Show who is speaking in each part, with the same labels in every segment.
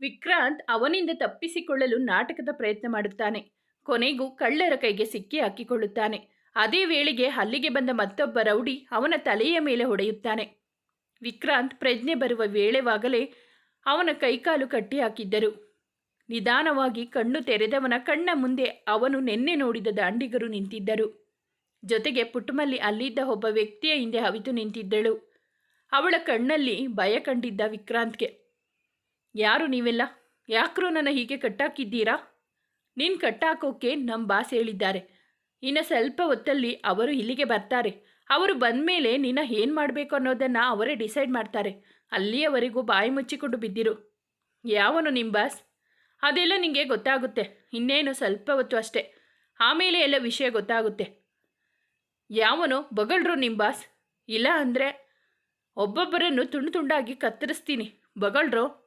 Speaker 1: ವಿಕ್ರಾಂತ್ ಅವನಿಂದ ತಪ್ಪಿಸಿಕೊಳ್ಳಲು ನಾಟಕದ ಪ್ರಯತ್ನ ಮಾಡುತ್ತಾನೆ. ಕೊನೆಗೂ ಕಳ್ಳರ ಕೈಗೆ ಸಿಕ್ಕಿ ಹಾಕಿಕೊಳ್ಳುತ್ತಾನೆ. ಅದೇ ವೇಳೆಗೆ ಅಲ್ಲಿಗೆ ಬಂದ ಮತ್ತೊಬ್ಬ ರೌಡಿ ಅವನ ತಲೆಯ ಮೇಲೆ ಹೊಡೆಯುತ್ತಾನೆ. ವಿಕ್ರಾಂತ್ ಪ್ರಜ್ಞೆ ಬರುವ ವೇಳೆವಾಗಲೇ ಅವನ ಕೈಕಾಲು ಕಟ್ಟಿ ಹಾಕಿದ್ದರು. ನಿಧಾನವಾಗಿ ಕಣ್ಣು ತೆರೆದವನ ಕಣ್ಣ ಮುಂದೆ ಅವನು ನಿನ್ನೆ ನೋಡಿದ ದಾಂಡಿಗರು ನಿಂತಿದ್ದರು. ಜೊತೆಗೆ ಪುಟ್ಟಮಲ್ಲಿ ಅಲ್ಲಿದ್ದ ಒಬ್ಬ ವ್ಯಕ್ತಿಯ ಹಿಂದೆ ಅವಿತು ನಿಂತಿದ್ದಳು. ಅವಳ ಕಣ್ಣಲ್ಲಿ ಭಯ ಕಂಡಿದ್ದ ವಿಕ್ರಾಂತ್ಗೆ. ಯಾರು ನೀವೆಲ್ಲ? ಯಾಕ್ರೋ ನನ್ನ ಹೀಗೆ ಕಟ್ಟಾಕಿದ್ದೀರಾ? ನೀನು ಕಟ್ಟಾಕೋಕೆ ನಮ್ಮ ಬಾಸ್ ಹೇಳಿದ್ದಾರೆ. ಇನ್ನು ಸ್ವಲ್ಪ ಹೊತ್ತಲ್ಲಿ ಅವರು ಇಲ್ಲಿಗೆ ಬರ್ತಾರೆ. ಅವರು ಬಂದ ಮೇಲೆ ನಿನ್ನ ಏನು ಮಾಡಬೇಕು ಅನ್ನೋದನ್ನು ಅವರೇ ಡಿಸೈಡ್ ಮಾಡ್ತಾರೆ. ಅಲ್ಲಿಯವರೆಗೂ ಬಾಯಿ ಮುಚ್ಚಿಕೊಂಡು ಬಿದ್ದಿರು. ಯಾವನು ನಿಮ್ಮ ಬಾಸ್? ಅದೆಲ್ಲ ನಿಮಗೆ ಗೊತ್ತಾಗುತ್ತೆ. ಇನ್ನೇನು ಸ್ವಲ್ಪ ಹೊತ್ತು ಅಷ್ಟೇ. ಆಮೇಲೆ ಎಲ್ಲ ವಿಷಯ ಗೊತ್ತಾಗುತ್ತೆ. ಯಾವನು? ಬಗಳ್ರು ನಿಮ್ಮ ಬಾಸ್? ಇಲ್ಲ ಅಂದರೆ ಒಬ್ಬೊಬ್ಬರನ್ನು ತುಂಡು ತುಂಡಾಗಿ ಕತ್ತರಿಸ್ತೀನಿ. ಬಗಳ್ರು?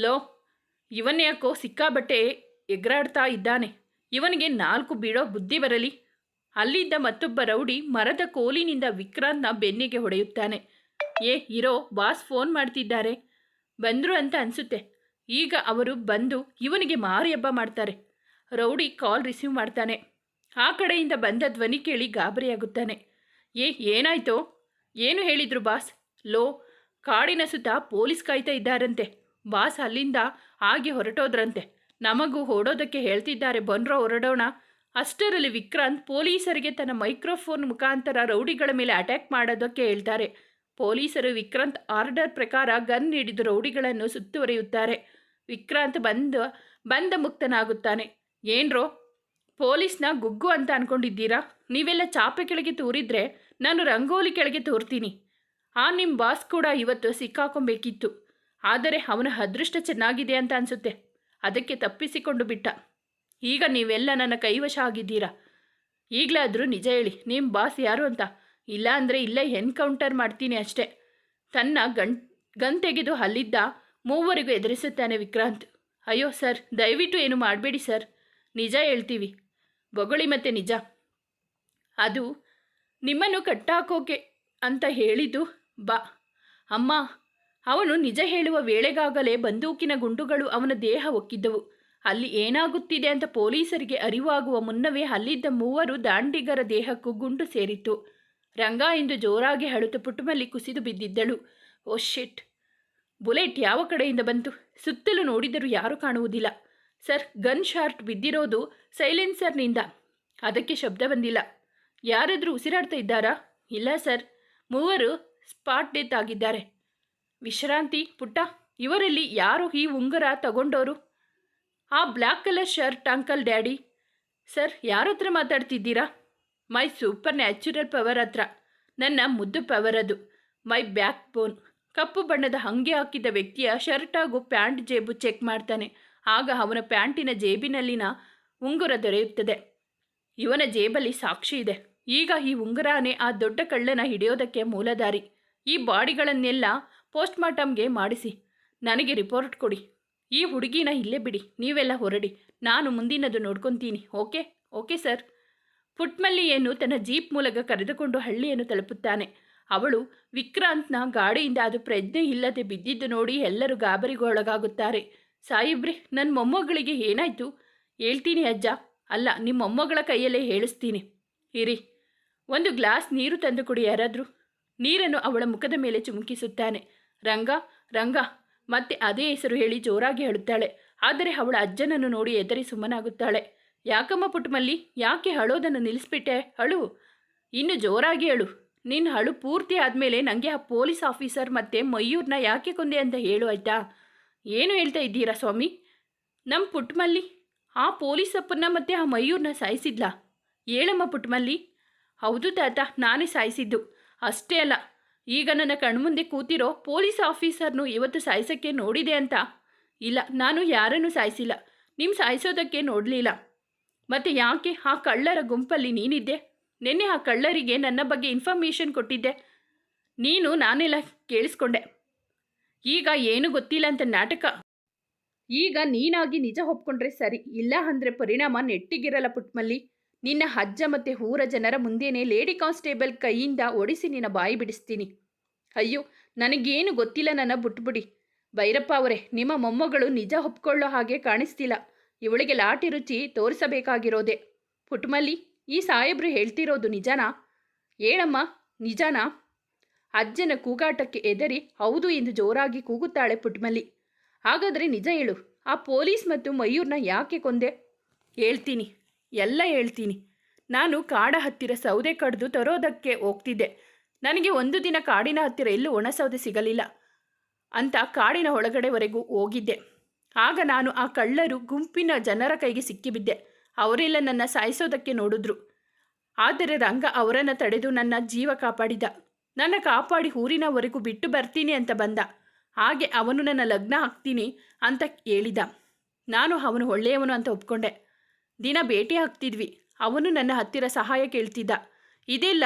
Speaker 1: ಲೋ ಇವನ್ಯಾಕೋ ಸಿಕ್ಕಾಬಟ್ಟೆ ಎಗರಾಡ್ತಾ ಇದ್ದಾನೆ. ಇವನಿಗೆ ನಾಲ್ಕು ಬೀಳೋ ಬುದ್ಧಿ ಬರಲಿ. ಅಲ್ಲಿದ್ದ ಮತ್ತೊಬ್ಬ ರೌಡಿ ಮರದ ಕೋಲಿನಿಂದ ವಿಕ್ರಾಂತ್ನ ಬೆನ್ನಿಗೆ ಹೊಡೆಯುತ್ತಾನೆ. ಏ, ಇರೋ, ಬಾಸ್ ಫೋನ್ ಮಾಡ್ತಿದ್ದಾರೆ. ಬಂದರು ಅಂತ ಅನಿಸುತ್ತೆ. ಈಗ ಅವರು ಬಂದು ಇವನಿಗೆ ಮಾರಿ ಹಬ್ಬ ಮಾಡ್ತಾರೆ. ರೌಡಿ ಕಾಲ್ ರಿಸೀವ್ ಮಾಡ್ತಾನೆ. ಆ ಕಡೆಯಿಂದ ಬಂದ ಧ್ವನಿ ಕೇಳಿ ಗಾಬರಿಯಾಗುತ್ತಾನೆ. ಏ, ಏನಾಯ್ತೋ? ಏನು ಹೇಳಿದ್ರು ಬಾಸ್? ಲೋ, ಕಾಡಿನ ಸುತ್ತ ಪೊಲೀಸ್ ಕಾಯ್ತಾ ಇದ್ದಾರಂತೆ. ಬಾಸ್ ಅಲ್ಲಿಂದ ಆಗಿ ಹೊರಟೋದ್ರಂತೆ. ನಮಗೂ ಓಡೋದಕ್ಕೆ ಹೇಳ್ತಿದ್ದಾರೆ ಬನ್ರೋ ಹೊರಡೋಣ. ಅಷ್ಟರಲ್ಲಿ ವಿಕ್ರಾಂತ್ ಪೊಲೀಸರಿಗೆ ತನ್ನ ಮೈಕ್ರೋಫೋನ್ ಮುಖಾಂತರ ರೌಡಿಗಳ ಮೇಲೆ ಅಟ್ಯಾಕ್ ಮಾಡೋದಕ್ಕೆ ಹೇಳ್ತಾರೆ. ಪೊಲೀಸರು ವಿಕ್ರಾಂತ್ ಆರ್ಡರ್ ಪ್ರಕಾರ ಗನ್ ಹಿಡಿದು ರೌಡಿಗಳನ್ನು ಸುತ್ತುವರಿಯುತ್ತಾರೆ. ವಿಕ್ರಾಂತ್ ಬಂದು, ಬಂದ ಮುಕ್ತನಾಗುತ್ತಾನೆ. ಏನ್ರೋ, ಪೊಲೀಸ್ನ ಗುಗ್ಗು ಅಂತ ಅನ್ಕೊಂಡಿದ್ದೀರಾ? ನೀವೆಲ್ಲ ಚಾಪೆ ಕೆಳಗೆ ತೂರಿದ್ರೆ ನಾನು ರಂಗೋಲಿ ಕೆಳಗೆ ತೋರ್ತೀನಿ. ಆ ನಿಮ್ಮ ಬಾಸ್ ಕೂಡ ಇವತ್ತು ಸಿಕ್ಕಾಕೊಬೇಕಿತ್ತು. ಆದರೆ ಅವನ ಅದೃಷ್ಟ ಚೆನ್ನಾಗಿದೆ ಅಂತ ಅನಿಸುತ್ತೆ. ಅದಕ್ಕೆ ತಪ್ಪಿಸಿಕೊಂಡು ಬಿಟ್ಟ. ಈಗ ನೀವೆಲ್ಲ ನನ್ನ ಕೈವಶ ಆಗಿದ್ದೀರಾ? ಈಗಲಾದರೂ ನಿಜ ಹೇಳಿ ನಿಮ್ಮ ಬಾಸ್ ಯಾರು ಅಂತ? ಇಲ್ಲ ಅಂದರೆ ಇಲ್ಲೇ ಎನ್ಕೌಂಟರ್ ಮಾಡ್ತೀನಿ ಅಷ್ಟೇ. ತನ್ನ ಗಂ ಗನ್ ತೆಗೆದು ಅಲ್ಲಿದ್ದ ಮೂವರಿಗೂ ಎದುರಿಸುತ್ತಾನೆ ವಿಕ್ರಾಂತ್. ಅಯ್ಯೋ ಸರ್, ದಯವಿಟ್ಟು ಏನು ಮಾಡಬೇಡಿ ಸರ್. ನಿಜ ಹೇಳ್ತೀವಿ. ಬೊಗಳಿ ಮತ್ತೆ ನಿಜ. ಅದು ನಿಮ್ಮನ್ನು ಕಟ್ಟಾಕೋಕೆ ಅಂತ ಹೇಳಿದ್ದು ಬಾ. ಅಮ್ಮ ಅವನು ನಿಜ ಹೇಳುವ ವೇಳೆಗಾಗಲೇ ಬಂದೂಕಿನ ಗುಂಡುಗಳು ಅವನ ದೇಹ ಒಕ್ಕಿದ್ದವು. ಅಲ್ಲಿ ಏನಾಗುತ್ತಿದೆ ಅಂತ ಪೊಲೀಸರಿಗೆ ಅರಿವಾಗುವ ಮುನ್ನವೇ ಅಲ್ಲಿದ್ದ ಮೂವರು ದಾಂಡಿಗರ ದೇಹಕ್ಕೂ ಗುಂಡು ಸೇರಿತು ರಂಗ ಎಂದು ಜೋರಾಗಿ ಅಳುತ್ತ ಪುಟುಮಲ್ಲಿ ಕುಸಿದು ಬಿದ್ದಿದ್ದಳು. ಓ, ಶಿಟ್! ಬುಲೆಟ್ ಯಾವ ಕಡೆಯಿಂದ ಬಂತು? ಸುತ್ತಲೂ ನೋಡಿದರೂ ಯಾರೂ ಕಾಣುವುದಿಲ್ಲ. ಸರ್, ಗನ್ ಶಾರ್ಟ್ ಬಿದ್ದಿರೋದು ಸೈಲೆನ್ಸರ್ನಿಂದ. ಅದಕ್ಕೆ ಶಬ್ದ ಬಂದಿಲ್ಲ. ಯಾರಾದರೂ ಉಸಿರಾಡ್ತಾ ಇದ್ದಾರಾ? ಇಲ್ಲ, ಸರ್. ಮೂವರು ಸ್ಪಾಟ್ ಡೆತ್ ಆಗಿದ್ದಾರೆ. ವಿಶ್ರಾಂತಿ, ಪುಟ್ಟ. ಇವರಲ್ಲಿ ಯಾರು ಈ ಉಂಗುರ ತಗೊಂಡೋರು? ಆ black colour shirt, uncle, daddy. Sir, ಯಾರ ಹತ್ರ ಮಾತಾಡ್ತಿದ್ದೀರಾ? ಮೈ ಸೂಪರ್ ನ್ಯಾಚುರಲ್ ಪವರ್ ಹತ್ರ. ನನ್ನ ಮುದ್ದು ಪವರ್ ಅದು. ಮೈ ಬ್ಯಾಕ್ ಬೋನ್. ಕಪ್ಪು ಬಣ್ಣದ ಹಂಗೆ ಹಾಕಿದ್ದ ವ್ಯಕ್ತಿಯ ಶರ್ಟ್ ಹಾಗೂ ಪ್ಯಾಂಟ್ ಜೇಬು ಚೆಕ್ ಮಾಡ್ತಾನೆ. ಆಗ ಅವನ ಪ್ಯಾಂಟಿನ ಜೇಬಿನಲ್ಲಿನ ಉಂಗುರ ದೊರೆಯುತ್ತದೆ. ಇವನ ಜೇಬಲ್ಲಿ ಸಾಕ್ಷಿ ಇದೆ. ಈಗ ಈ ಉಂಗುರನೇ ಆ ದೊಡ್ಡ ಕಳ್ಳನ ಹಿಡಿಯೋದಕ್ಕೆ ಮೂಲದಾರಿ. ಈ ಬಾಡಿಗಳನ್ನೆಲ್ಲ ಪೋಸ್ಟ್ಮಾರ್ಟಮ್ಗೆ ಮಾಡಿಸಿ. ನನಗೆ ರಿಪೋರ್ಟ್ ಕೊಡಿ. ಈ ಹುಡುಗಿನ ಇಲ್ಲೇ ಬಿಡಿ. ನೀವೆಲ್ಲ ಹೊರಡಿ. ನಾನು ಮುಂದಿನದು ನೋಡ್ಕೊತೀನಿ. ಓಕೆ? Okay, sir. ಪುಟ್ಮಲ್ಲಿಯನ್ನು ತನ್ನ ಜೀಪ್ ಮೂಲಕ ಕರೆದುಕೊಂಡು ಹಳ್ಳಿಯನ್ನು ತಲುಪುತ್ತಾನೆ. ಅವಳು ವಿಕ್ರಾಂತ್ನ ಗಾಡಿಯಿಂದ ಅದು ಪ್ರಜ್ಞೆ ಇಲ್ಲದೆ ಬಿದ್ದಿದ್ದು ನೋಡಿ ಎಲ್ಲರೂ ಗಾಬರಿಗೊಳಗಾಗುತ್ತಾರೆ. ಸಾಯಿಬ್ರೆ ನನ್ನ ಮೊಮ್ಮಗಳಿಗೆ ಏನಾಯಿತು? ಹೇಳ್ತೀನಿ, ಅಜ್ಜ. ಅಲ್ಲ, ನಿಮ್ಮ ಮೊಮ್ಮಗಳ ಕೈಯಲ್ಲೇ ಹೇಳಿಸ್ತೀನಿ. ಇರಿ. ಒಂದು ಗ್ಲಾಸ್ ನೀರು ತಂದು ಕೊಡಿ, ಯಾರಾದರೂ. ನೀರನ್ನು ಅವಳ ಮುಖದ ಮೇಲೆ ಚುಮುಕಿಸುತ್ತಾನೆ. ರಂಗ ರಂಗ. ಮತ್ತೆ ಅದೇ ಹೆಸರು ಹೇಳಿ ಜೋರಾಗಿ ಹೇಳುತ್ತಾಳೆ ಆದರೆ ಅವಳ ಅಜ್ಜನನ್ನು ನೋಡಿ ಎದರಿ ಸುಮ್ಮನಾಗುತ್ತಾಳೆ. ಯಾಕಮ್ಮ ಪುಟ್ಟಮಲ್ಲಿ ಯಾಕೆ ಹಳೋದನ್ನು ನಿಲ್ಲಿಸ್ಬಿಟ್ಟೆ? ಅಳು. ಇನ್ನು ಜೋರಾಗಿ ಅಳು. ನಿನ್ನ ಅಳು ಪೂರ್ತಿ ಆದಮೇಲೆ ನನಗೆ ಆ ಪೊಲೀಸ್ ಆಫೀಸರ್ ಮತ್ತು ಮಯೂರ್ನ ಯಾಕೆ ಕೊಂದೆ ಅಂತ ಹೇಳು ಆಯ್ತಾ? ಏನು ಹೇಳ್ತಾ ಇದ್ದೀರಾ ಸ್ವಾಮಿ? ನಮ್ಮ ಪುಟ್ಟಮಲ್ಲಿ ಆ ಪೊಲೀಸ್ ಅಪ್ಪನ್ನ ಮತ್ತೆ ಆ ಮಯೂರ್ನ ಸಾಯಿಸಿದ್ಲಾ? ಹೇಳಮ್ಮ ಪುಟ್ಟಮಲ್ಲಿ ಹೌದು ತಾತ, ನಾನೇ ಸಾಯಿಸಿದ್ದು. ಅಷ್ಟೇ ಅಲ್ಲ. ಈಗ ನನ್ನ ಕಣ್ಮುಂದೆ ಕೂತಿರೋ ಪೊಲೀಸ್ ಆಫೀಸರ್ನು ಇವತ್ತು ಸಾಯಿಸೋಕ್ಕೆ ನೋಡಿದೆ ಅಂತ. ಇಲ್ಲ, ನಾನು ಯಾರನ್ನು ಸಾಯಿಸಿಲ್ಲ. ನಿಮ್ಮ ಸಾಯಿಸೋದಕ್ಕೆ ನೋಡಲಿಲ್ಲ. ಮತ್ತು ಯಾಕೆ ಆ ಕಳ್ಳರ ಗುಂಪಲ್ಲಿ ನೀನಿದ್ದೆ? ನಿನ್ನೆ ಆ ಕಳ್ಳರಿಗೆ ನನ್ನ ಬಗ್ಗೆ ಇನ್ಫಾರ್ಮೇಷನ್ ಕೊಟ್ಟಿದ್ದೆ. ನೀನು ನಾನೆಲ್ಲ ಕೇಳಿಸ್ಕೊಂಡೆ. ಈಗ ಏನು ಗೊತ್ತಿಲ್ಲ ಅಂತ ನಾಟಕ. ಈಗ ನೀನಾಗಿ ನಿಜ ಒಪ್ಕೊಂಡ್ರೆ ಸರಿ, ಇಲ್ಲ ಅಂದರೆ ಪರಿಣಾಮ ನೆಟ್ಟಿಗಿರಲ್ಲ ಪುಟ್ಮಲ್ಲಿ. ನಿನ್ನ ಅಜ್ಜ ಮತ್ತೆ ಊರ ಜನರ ಮುಂದೆನೇ ಲೇಡಿ ಕಾನ್ಸ್ಟೇಬಲ್ ಕೈಯಿಂದ ಒಡಿಸಿ ನಿನ್ನ ಬಾಯಿ ಬಿಡಿಸ್ತೀನಿ. ಅಯ್ಯೋ, ನನಗೇನು ಗೊತ್ತಿಲ್ಲ ನನ್ನ ಬಿಟ್ಬಿಡಿ. ಭೈರಪ್ಪ ಅವರೇ, ನಿಮ್ಮ ಮೊಮ್ಮಗಳು ನಿಜ ಒಪ್ಕೊಳ್ಳೋ ಹಾಗೆ ಕಾಣಿಸ್ತಿಲ್ಲ. ಇವಳಿಗೆ ಲಾಟಿ ರುಚಿ ತೋರಿಸಬೇಕಾಗಿರೋದೆ. ಪುಟ್ಮಲ್ಲಿ, ಈ ಸಾಹೇಬ್ರು ಹೇಳ್ತಿರೋದು ನಿಜನಾ? ಏಳಮ್ಮ ನಿಜನಾ? ಅಜ್ಜನ ಕೂಗಾಟಕ್ಕೆ ಎದರಿ ಹೌದು ಎಂದು ಜೋರಾಗಿ ಕೂಗುತ್ತಾಳೆ ಪುಟ್ಮಲ್ಲಿ. ಹಾಗಾದರೆ ನಿಜ ಹೇಳು, ಆ ಪೊಲೀಸ್ ಮತ್ತು ಮಯೂರ್ನ ಯಾಕೆ ಕೊಂದೆ? ಹೇಳ್ತೀನಿ. ಎಲ್ಲ ಹೇಳ್ತೀನಿ. ನಾನು ಕಾಡ ಹತ್ತಿರ ಸೌದೆ ಕಡ್ದು ತರೋದಕ್ಕೆ ಹೋಗ್ತಿದ್ದೆ. ನನಗೆ ಒಂದು ದಿನ ಕಾಡಿನ ಹತ್ತಿರ ಎಲ್ಲೂ ಒಣ ಸೌದೆ ಸಿಗಲಿಲ್ಲ ಅಂತ ಕಾಡಿನ ಒಳಗಡೆವರೆಗೂ ಹೋಗಿದ್ದೆ. ಆಗ ನಾನು ಆ ಕಳ್ಳರು ಗುಂಪಿನ ಜನರ ಕೈಗೆ ಸಿಕ್ಕಿಬಿದ್ದೆ. ಅವರೆಲ್ಲ ನನ್ನ ಸಾಯಿಸೋದಕ್ಕೆ ನೋಡಿದ್ರು. ಆದರೆ ರಂಗ ಅವರನ್ನು ತಡೆದು ನನ್ನ ಜೀವ ಕಾಪಾಡಿದ. ನನ್ನ ಕಾಪಾಡಿ ಊರಿನವರೆಗೂ ಬಿಟ್ಟು ಬರ್ತೀನಿ ಅಂತ ಬಂದ. ಹಾಗೆ ಅವನು ನನ್ನ ಲಗ್ನ ಹಾಕ್ತೀನಿ ಅಂತ ಹೇಳಿದ. ನಾನು ಅವನು ಒಳ್ಳೆಯವನು ಅಂತ ಒಪ್ಕೊಂಡೆ. ದಿನ ಭೇಟಿ ಆಗ್ತಿದ್ವಿ. ಅವನು ನನ್ನ ಹತ್ತಿರ ಸಹಾಯ ಕೇಳ್ತಿದ್ದ. ಇದೆಲ್ಲ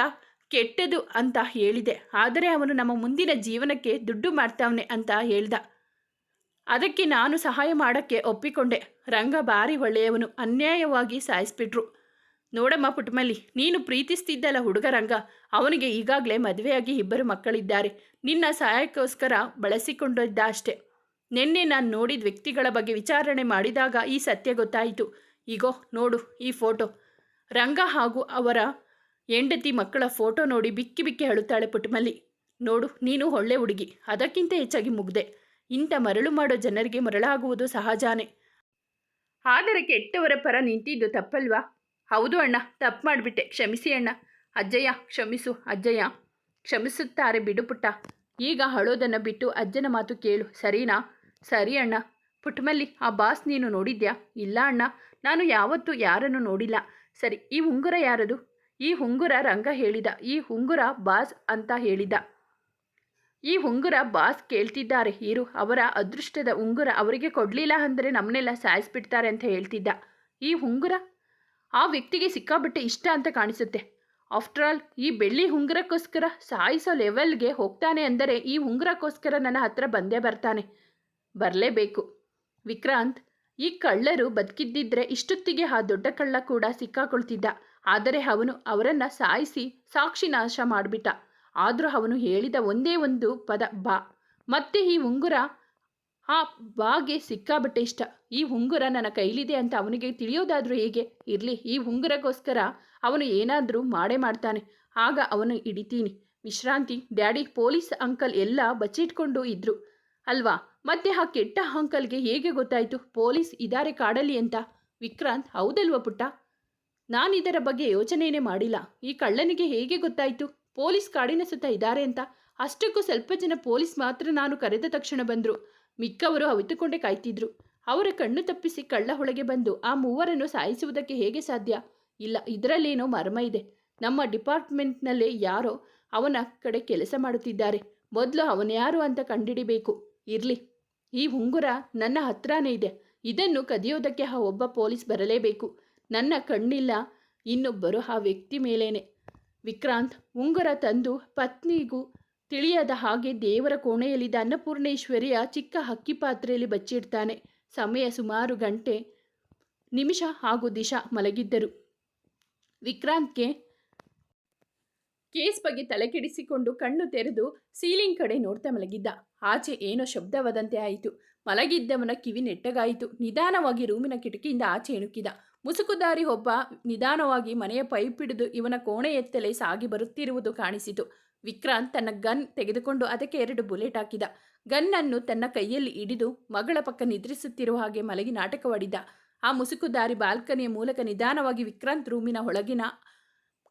Speaker 1: ಕೆಟ್ಟದು ಅಂತ ಹೇಳಿದೆ. ಆದರೆ ಅವನು ನಮ್ಮ ಮುಂದಿನ ಜೀವನಕ್ಕೆ ದುಡ್ಡು ಮಾಡ್ತಾವನೆ ಅಂತ ಹೇಳ್ದ. ಅದಕ್ಕೆ ನಾನು ಸಹಾಯ ಮಾಡೋಕ್ಕೆ ಒಪ್ಪಿಕೊಂಡೆ. ರಂಗ ಭಾರಿ ಒಳ್ಳೆಯವನು. ಅನ್ಯಾಯವಾಗಿ ಸಾಯಿಸ್ಬಿಟ್ರು. ನೋಡಮ್ಮ ಪುಟ್ಮಲ್ಲಿ, ನೀನು ಪ್ರೀತಿಸ್ತಿದ್ದಲ್ಲ ಹುಡುಗ ರಂಗ. ಅವನಿಗೆ ಈಗಾಗಲೇ ಮದುವೆಯಾಗಿ ಇಬ್ಬರು ಮಕ್ಕಳಿದ್ದಾರೆ. ನಿನ್ನ ಸಹಾಯಕ್ಕೋಸ್ಕರ ಬಳಸಿಕೊಂಡಿದ್ದ ಅಷ್ಟೆ ನಿನ್ನೆ ನಾನು ನೋಡಿದ ವ್ಯಕ್ತಿಗಳ ಬಗ್ಗೆ ವಿಚಾರಣೆ ಮಾಡಿದಾಗ ಈ ಸತ್ಯ ಗೊತ್ತಾಯಿತು. ಈಗೋ ನೋಡು ಈ ಫೋಟೋ. ರಂಗ ಹಾಗೂ ಅವರ ಹೆಂಡತಿ ಮಕ್ಕಳ ಫೋಟೋ ನೋಡಿ ಬಿಕ್ಕಿ ಬಿಕ್ಕಿ ಹೇಳುತ್ತಾಳೆ ಪುಟ್ಟಮಲ್ಲಿ ನೋಡು, ನೀನು ಒಳ್ಳೆ ಹುಡುಗಿ. ಅದಕ್ಕಿಂತ ಹೆಚ್ಚಾಗಿ ಮುಗ್ದೆ. ಇಂಥ ಮರಳು ಮಾಡೋ ಜನರಿಗೆ ಮರಳಾಗುವುದು ಸಹಜಾನೆ. ಆದರೆ ಕೆಟ್ಟವರ ಪರ ನಿಂತಿದ್ದು ತಪ್ಪಲ್ವಾ? ಹೌದು ಅಣ್ಣ, ತಪ್ಪು ಮಾಡಿಬಿಟ್ಟೆ. ಕ್ಷಮಿಸಿ ಅಣ್ಣ. ಅಜ್ಜಯ್ಯ, ಕ್ಷಮಿಸು, ಅಜ್ಜಯ್ಯ. ಕ್ಷಮಿಸುತ್ತಾರೆ ಬಿಡು ಪುಟ್ಟ. ಈಗ ಅಳೋದನ್ನು ಬಿಟ್ಟು ಅಜ್ಜನ ಮಾತು ಕೇಳು. ಸರಿನಾ? ಸರಿ ಅಣ್ಣ. ಪುಟ್ಟಮಲ್ಲಿ ಆ ಬಾಸ್ ನೀನು ನೋಡಿದ್ಯಾ? ಇಲ್ಲ ಅಣ್ಣ. ನಾನು ಯಾವತ್ತೂ ಯಾರನ್ನು ನೋಡಿಲ್ಲ. ಸರಿ, ಈ ಉಂಗುರ ಯಾರದು? ಈ ಉಂಗುರ ರಂಗ ಹೇಳಿದ, ಈ ಉಂಗುರ ಬಾಸ್ ಅಂತ ಹೇಳಿದ. ಈ ಉಂಗುರ ಬಾಸ್ ಕೇಳ್ತಿದ್ದಾರೆ ಇರು ಅವರ ಅದೃಷ್ಟದ ಉಂಗುರ ಅವರಿಗೆ ಕೊಡಲಿಲ್ಲ ಅಂದರೆ ನಮ್ಮನ್ನೆಲ್ಲ ಸಾಯಿಸ್ಬಿಡ್ತಾರೆ ಅಂತ ಹೇಳ್ತಿದ್ದ. ಈ ಉಂಗುರ? ಆ ವ್ಯಕ್ತಿಗೆ ಸಿಕ್ಕಾಬಟ್ಟೆ ಇಷ್ಟ ಅಂತ ಕಾಣಿಸುತ್ತೆ. ಆಫ್ಟರ್ ಆಲ್ ಈ ಬೆಳ್ಳಿ ಉಂಗುರಕ್ಕೋಸ್ಕರ ಸಾಯಿಸೋ ಲೆವೆಲ್ಗೆ ಹೋಗ್ತಾನೆ ಅಂದರೆ ಈ ಉಂಗುರಕ್ಕೋಸ್ಕರ ನನ್ನ ಹತ್ರ ಬಂದೇ ಬರ್ತಾನೆ. ಬರಲೇಬೇಕು. ವಿಕ್ರಾಂತ್ ಈ ಕಳ್ಳರು ಬದುಕಿದ್ದಿದ್ರೆ ಇಷ್ಟೊತ್ತಿಗೆ ಆ ದೊಡ್ಡ ಕಳ್ಳ ಕೂಡ ಸಿಕ್ಕಾಕೊಳ್ತಿದ್ದ. ಆದರೆ ಅವನು ಅವರನ್ನ ಸಾಯಿಸಿ ಸಾಕ್ಷಿ ನಾಶ ಮಾಡಿಬಿಟ್ಟ. ಆದರೂ ಅವನು ಹೇಳಿದ ಒಂದೇ ಒಂದು ಪದ, ಬಾ. ಮತ್ತೆ ಈ ಉಂಗುರ ಆ ಬಾಗೆ ಸಿಕ್ಕಾಬಟ್ಟೆ ಇಷ್ಟ. ಈ ಉಂಗುರ ನನ್ನ ಕೈಲಿದೆ ಅಂತ ಅವನಿಗೆ ತಿಳಿಯೋದಾದರೂ ಹೇಗೆ? ಇರಲಿ, ಈ ಉಂಗುರಕ್ಕೋಸ್ಕರ ಅವನು ಏನಾದರೂ ಮಾಡೇ ಮಾಡ್ತಾನೆ. ಆಗ ಅವನು ಹಿಡಿತೀನಿ. ವಿಶ್ರಾಂತಿ. ಡ್ಯಾಡಿ, ಪೊಲೀಸ್ ಅಂಕಲ್ ಎಲ್ಲ ಬಚ್ಚಿಟ್ಕೊಂಡು ಇದ್ರು. ಅಲ್ವಾ? ಮತ್ತೆ ಆ ಕೆಟ್ಟ ಅಂಕಲ್ಗೆ ಹೇಗೆ ಗೊತ್ತಾಯಿತು? ಪೊಲೀಸ್ ಇದಾರೆ ಕಾಡಲ್ಲಿ ಅಂತ. ವಿಕ್ರಾಂತ್, ಹೌದಲ್ವ ಪುಟ್ಟ? ನಾನು ಇದರ ಬಗ್ಗೆ ಯೋಚನೆಯೇ ಮಾಡಿಲ್ಲ. ಈ ಕಳ್ಳನಿಗೆ ಹೇಗೆ ಗೊತ್ತಾಯಿತು? ಪೊಲೀಸ್ ಕಾಡಿನ ಸುತ್ತ ಇದ್ದಾರೆ ಅಂತ. ಅಷ್ಟಕ್ಕೂ ಸ್ವಲ್ಪ ಜನ ಪೊಲೀಸ್ ಮಾತ್ರ ನಾನು ಕರೆದ ತಕ್ಷಣ ಬಂದರು. ಮಿಕ್ಕವರು ಅವಿತುಕೊಂಡೇ ಕಾಯ್ತಿದ್ರು. ಅವರ ಕಣ್ಣು ತಪ್ಪಿಸಿ ಕಳ್ಳ ಒಳಗೆ ಬಂದು ಆ ಮೂವರನ್ನು ಸಾಯಿಸುವುದಕ್ಕೆ ಹೇಗೆ ಸಾಧ್ಯ? ಇಲ್ಲ, ಇದರಲ್ಲೇನೋ ಮರ್ಮ ಇದೆ. ನಮ್ಮ ಡಿಪಾರ್ಟ್ಮೆಂಟ್ನಲ್ಲೇ ಯಾರೋ ಅವನ ಕಡೆ ಕೆಲಸ ಮಾಡುತ್ತಿದ್ದಾರೆ. ಮೊದಲು ಅವನ್ಯಾರು ಅಂತ ಕಂಡಿಡಿಬೇಕು. ಇರಲಿ. ಈ ಉಂಗುರ ನನ್ನ ಹತ್ರನೇ ಇದೆ. ಇದನ್ನು ಕದಿಯೋದಕ್ಕೆ ಆ ಒಬ್ಬ ಪೊಲೀಸ್ ಬರಲೇಬೇಕು. ನನ್ನ ಕಣ್ಣಿಲ್ಲ, ಇನ್ನೊಬ್ಬರು ಆ ವ್ಯಕ್ತಿ ಮೇಲೇನೆ. ವಿಕ್ರಾಂತ್, ಉಂಗುರ ತಂದು ಪತ್ನಿಗೂ ತಿಳಿಯದ ಹಾಗೆ ದೇವರ ಕೋಣೆಯಲ್ಲಿದ್ದ ಅನ್ನಪೂರ್ಣೇಶ್ವರಿಯ ಚಿಕ್ಕ ಹಕ್ಕಿ ಪಾತ್ರೆಯಲ್ಲಿ ಬಚ್ಚಿಡ್ತಾನೆ. ಸಮಯ ಸುಮಾರು ಗಂಟೆ, ನಿಮಿಷ ಹಾಗೂ ದಿಶಾ ಮಲಗಿದ್ದರು. ವಿಕ್ರಾಂತ್ಗೆ ಕೇಸ್ ಬಗ್ಗೆ ತಲೆಕೆಡಿಸಿಕೊಂಡು ಕಣ್ಣು ತೆರೆದು ಸೀಲಿಂಗ್ ಕಡೆ ನೋಡ್ತಾ ಮಲಗಿದ್ದ. ಆಚೆ ಏನೋ ಶಬ್ದವಾದಂತೆ ಆಯಿತು. ಮಲಗಿದ್ದವನ ಕಿವಿ ನೆಟ್ಟಗಾಯಿತು. ನಿಧಾನವಾಗಿ ರೂಮಿನ ಕಿಟಕಿಯಿಂದ ಆಚೆ ಇಣುಕಿದ. ಮುಸುಕುದಾರಿ ಒಬ್ಬ ನಿಧಾನವಾಗಿ ಮನೆಯ ಪೈಪ್ ಹಿಡಿದು ಇವನ ಕೋಣೆ ಎತ್ತಲೆ ಸಾಗಿ ಬರುತ್ತಿರುವುದು ಕಾಣಿಸಿತು. ವಿಕ್ರಾಂತ್ ತನ್ನ ಗನ್ ತೆಗೆದುಕೊಂಡು ಅದಕ್ಕೆ ಎರಡು ಬುಲೆಟ್ ಹಾಕಿದ. ಗನ್ನನ್ನು ತನ್ನ ಕೈಯಲ್ಲಿ ಹಿಡಿದು ಮಗಳ ಪಕ್ಕ ನಿದ್ರಿಸುತ್ತಿರುವ ಹಾಗೆ ಮಲಗಿ ನಾಟಕವಾಡಿದ್ದ. ಆ ಮುಸುಕುದಾರಿ ಬಾಲ್ಕನಿಯ ಮೂಲಕ ನಿಧಾನವಾಗಿ ವಿಕ್ರಾಂತ್ ರೂಮಿನ ಒಳಗಿನ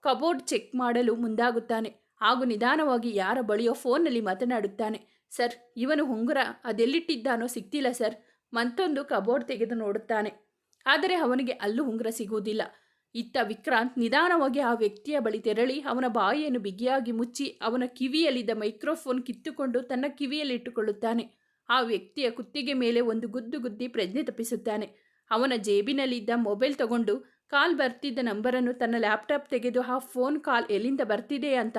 Speaker 1: ಕಬೋರ್ಡ್ ಚೆಕ್ ಮಾಡಲು ಮುಂದಾಗುತ್ತಾನೆ. ಹಾಗೂ ನಿಧಾನವಾಗಿ ಯಾರ ಬಳಿಯೋ ಫೋನ್ನಲ್ಲಿ ಮಾತನಾಡುತ್ತಾನೆ. ಸರ್, ಇವನು ಉಂಗುರ ಅದೆಲ್ಲಿಟ್ಟಿದ್ದಾನೋ ಸಿಗ್ತಿಲ್ಲ ಸರ್. ಮತ್ತೊಂದು ಕಬೋರ್ಡ್ ತೆಗೆದು ನೋಡುತ್ತಾನೆ. ಆದರೆ ಅವನಿಗೆ ಅಲ್ಲೂ ಉಂಗುರ ಸಿಗುವುದಿಲ್ಲ. ಇತ್ತ ವಿಕ್ರಾಂತ್ ನಿಧಾನವಾಗಿ ಆ ವ್ಯಕ್ತಿಯ ಬಳಿ ತೆರಳಿ ಅವನ ಬಾಯಿಯನ್ನು ಬಿಗಿಯಾಗಿ ಮುಚ್ಚಿ ಅವನ ಕಿವಿಯಲ್ಲಿದ್ದ ಮೈಕ್ರೋಫೋನ್ ಕಿತ್ತುಕೊಂಡು ತನ್ನ ಕಿವಿಯಲ್ಲಿಟ್ಟುಕೊಳ್ಳುತ್ತಾನೆ. ಆ ವ್ಯಕ್ತಿಯ ಕುತ್ತಿಗೆ ಮೇಲೆ ಒಂದು ಗುದ್ದು ಗುದ್ದಿ ಪ್ರಜ್ಞೆ ತಪ್ಪಿಸುತ್ತಾನೆ. ಅವನ ಜೇಬಿನಲ್ಲಿದ್ದ ಮೊಬೈಲ್ ತಗೊಂಡು ಕಾಲ್ ಬರ್ತಿದ್ದ ನಂಬರನ್ನು ತನ್ನ ಲ್ಯಾಪ್ಟಾಪ್ ತೆಗೆದು ಆ ಫೋನ್ ಕಾಲ್ ಎಲ್ಲಿಂದ ಬರ್ತಿದೆ ಅಂತ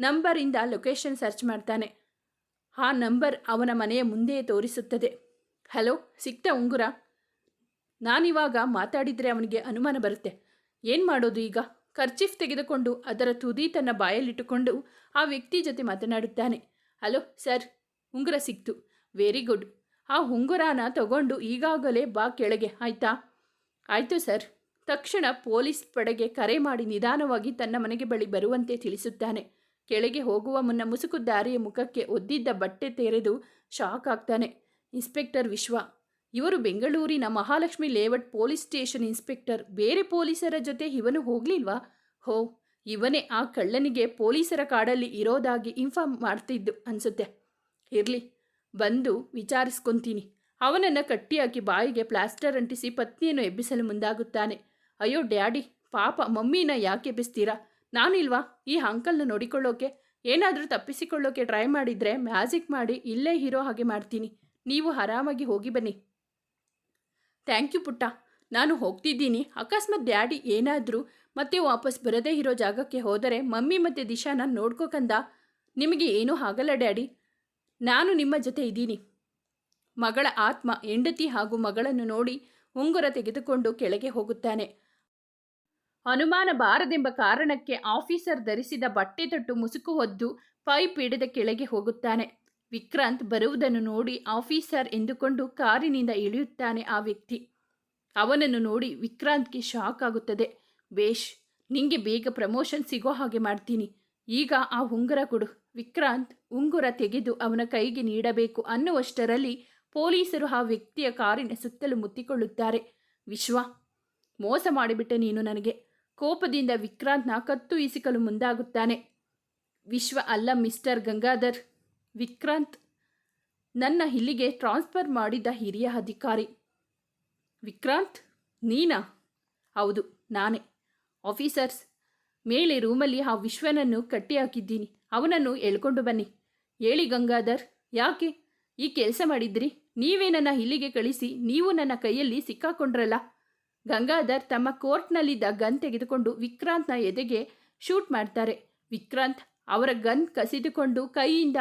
Speaker 1: ನಂಬರಿಂದ ಲೊಕೇಶನ್ ಸರ್ಚ್ ಮಾಡ್ತಾನೆ. ಆ ನಂಬರ್ ಅವನ ಮನೆಯ ಮುಂದೆಯೇ ತೋರಿಸುತ್ತದೆ. ಹಲೋ, ಸಿಕ್ತ ಉಂಗುರ? ನಾನಿವಾಗ ಮಾತಾಡಿದರೆ ಅವನಿಗೆ ಅನುಮಾನ ಬರುತ್ತೆ. ಏನು ಮಾಡೋದು ಈಗ? ಖರ್ಚಿಫ್ ತೆಗೆದುಕೊಂಡು ಅದರ ತುದಿ ತನ್ನ ಬಾಯಲ್ಲಿಟ್ಟುಕೊಂಡು ಆ ವ್ಯಕ್ತಿ ಜೊತೆ ಮಾತನಾಡುತ್ತಾನೆ. ಹಲೋ, ಸರ್, ಉಂಗುರ ಸಿಕ್ತು. Very good. ಆ ಉಂಗುರನ ತಗೊಂಡು ಈಗಾಗಲೇ ಬಾ ಕೆಳಗೆ, ಆಯ್ತಾ? ಆಯಿತು, ಸರ್. ತಕ್ಷಣ ಪೊಲೀಸ್ ಪಡೆಗೆ ಕರೆ ಮಾಡಿ ನಿಧಾನವಾಗಿ ತನ್ನ ಮನೆಗೆ ಬಳಿ ಬರುವಂತೆ ತಿಳಿಸುತ್ತಾನೆ. ಕೆಳಗೆ ಹೋಗುವ ಮುನ್ನ ಮುಸುಕು ದಾರಿಯ ಮುಖಕ್ಕೆ ಒದ್ದಿದ್ದ ಬಟ್ಟೆ ತೆರೆದು ಶಾಕ್ ಆಗ್ತಾನೆ. ಇನ್ಸ್ಪೆಕ್ಟರ್ ವಿಶ್ವ, ಇವರು ಬೆಂಗಳೂರಿನ Mahalakshmi layout police station inspector, ಬೇರೆ ಪೊಲೀಸರ ಜೊತೆ ಇವನು ಹೋಗ್ಲಿಲ್ವಾ? ಹೋ, ಇವನೇ ಆ ಕಳ್ಳನಿಗೆ ಪೊಲೀಸರ ಕಾಡಲ್ಲಿ ಇರೋದಾಗಿ ಇನ್ಫಾರ್ಮ್ ಮಾಡ್ತಿದ್ದು ಅನ್ಸುತ್ತೆ. ಇರಲಿ, ಬಂದು ವಿಚಾರಿಸ್ಕೊಂತೀನಿ. ಅವನನ್ನು ಕಟ್ಟಿಹಾಕಿ ಬಾಯಿಗೆ ಪ್ಲಾಸ್ಟರ್ ಅಂಟಿಸಿ ಪತ್ನಿಯನ್ನು ಎಬ್ಬಿಸಲು ಮುಂದಾಗುತ್ತಾನೆ. ಅಯ್ಯೋ ಡ್ಯಾಡಿ, ಪಾಪ ಮಮ್ಮಿನ ಯಾಕೆ ಬಿಸ್ತೀರಾ? ನಾನಿಲ್ವಾ? ಈ ಅಂಕಲ್ನ ನೋಡಿಕೊಳ್ಳೋಕೆ? ಏನಾದರೂ ತಪ್ಪಿಸಿಕೊಳ್ಳೋಕೆ ಟ್ರೈ ಮಾಡಿದರೆ ಮ್ಯಾಜಿಕ್ ಮಾಡಿ ಇಲ್ಲೇ ಹೀರೋ ಹಾಗೆ ಮಾಡ್ತೀನಿ. ನೀವು ಆರಾಮಾಗಿ ಹೋಗಿ ಬನ್ನಿ. ಥ್ಯಾಂಕ್ ಯು ಪುಟ್ಟ. ನಾನು ಹೋಗ್ತಿದ್ದೀನಿ. ಅಕಸ್ಮಾತ್ ಡ್ಯಾಡಿ ಏನಾದರೂ ಮತ್ತೆ ವಾಪಸ್ ಬರದೇ ಇರೋ ಜಾಗಕ್ಕೆ ಹೋದರೆ ಮಮ್ಮಿ ಮತ್ತು ದಿಶಾನ ನೋಡ್ಕೋಕಂದ? ನಿಮಗೆ ಏನೂ ಆಗಲ್ಲ ಡ್ಯಾಡಿ. ನಾನು ನಿಮ್ಮ ಜೊತೆ ಇದ್ದೀನಿ. ಮಗಳ ಆತ್ಮ, ಹೆಂಡತಿ ಹಾಗೂ ಮಗಳನ್ನು ನೋಡಿ ಉಂಗುರ ತೆಗೆದುಕೊಂಡು ಕೆಳಗೆ ಹೋಗುತ್ತಾನೆ. ಅನುಮಾನ ಬಾರದೆಂಬ ಕಾರಣಕ್ಕೆ ಆಫೀಸರ್ ಧರಿಸಿದ ಬಟ್ಟೆ ತೊಟ್ಟು ಮುಸುಕು ಹೊದ್ದು ಪೈಪ್ ಹಿಡಿದ ಕೆಳಗೆ ಹೋಗುತ್ತಾನೆ. ವಿಕ್ರಾಂತ್ ಬರುವುದನ್ನು ನೋಡಿ ಆಫೀಸರ್ ಎಂದುಕೊಂಡು ಕಾರಿನಿಂದ ಇಳಿಯುತ್ತಾನೆ ಆ ವ್ಯಕ್ತಿ. ಅವನನ್ನು ನೋಡಿ ವಿಕ್ರಾಂತ್ಗೆ ಶಾಕ್ ಆಗುತ್ತದೆ. ಬೇಷ್, ನಿಂಗೆ ಬೇಗ ಪ್ರಮೋಷನ್ ಸಿಗೋ ಹಾಗೆ ಮಾಡ್ತೀನಿ. ಈಗ ಆ ಉಂಗುರ ಕೊಡು. ವಿಕ್ರಾಂತ್ ಉಂಗುರ ತೆಗೆದು ಅವನ ಕೈಗೆ ನೀಡಬೇಕು ಅನ್ನುವಷ್ಟರಲ್ಲಿ ಪೊಲೀಸರು ಆ ವ್ಯಕ್ತಿಯ ಕಾರಿನ ಸುತ್ತಲೂ ಮುತ್ತಿಕೊಳ್ಳುತ್ತಾರೆ. ವಿಶ್ವ, ಮೋಸ ಮಾಡಿಬಿಟ್ಟೆ ನೀನು ನನಗೆ. ಕೋಪದಿಂದ ವಿಕ್ರಾಂತ್ನ ಕತ್ತು ಇಸಿಕಲು ಮುಂದಾಗುತ್ತಾನೆ. ವಿಶ್ವ ಅಲ್ಲ ಮಿಸ್ಟರ್ ಗಂಗಾಧರ್. ವಿಕ್ರಾಂತ್ ನನ್ನ ಇಲ್ಲಿಗೆ ಟ್ರಾನ್ಸ್ಫರ್ ಮಾಡಿದ ಹಿರಿಯ ಅಧಿಕಾರಿ. ವಿಕ್ರಾಂತ್, ನೀನಾ? ಹೌದು, ನಾನೇ. ಆಫೀಸರ್ಸ್, ಮೇಲೆ ರೂಮಲ್ಲಿ ಆ ವಿಶ್ವನನ್ನು ಕಟ್ಟಿ ಹಾಕಿದ್ದೀನಿ ಅವನನ್ನು ಎಳ್ಕೊಂಡು ಬನ್ನಿ. ಹೇಳಿ ಗಂಗಾಧರ್, ಯಾಕೆ? ಈ ಕೆಲಸ ಮಾಡಿದ್ರಿ? ನೀವೇ ನನ್ನ ಇಲ್ಲಿಗೆ ಕಳಿಸಿ, ನೀವು ನನ್ನ ಕೈಯಲ್ಲಿ ಸಿಕ್ಕಾಕೊಂಡ್ರಲ್ಲ? ಗಂಗಾಧರ್ ತಮ್ಮ ಕೋರ್ಟ್ನಲ್ಲಿದ್ದ ಗನ್ ತೆಗೆದುಕೊಂಡು ವಿಕ್ರಾಂತ್ನ ಎದೆಗೆ ಶೂಟ್ ಮಾಡ್ತಾರೆ. ವಿಕ್ರಾಂತ್ ಅವರ ಗನ್ ಕಸಿದುಕೊಂಡು ಕೈಯಿಂದ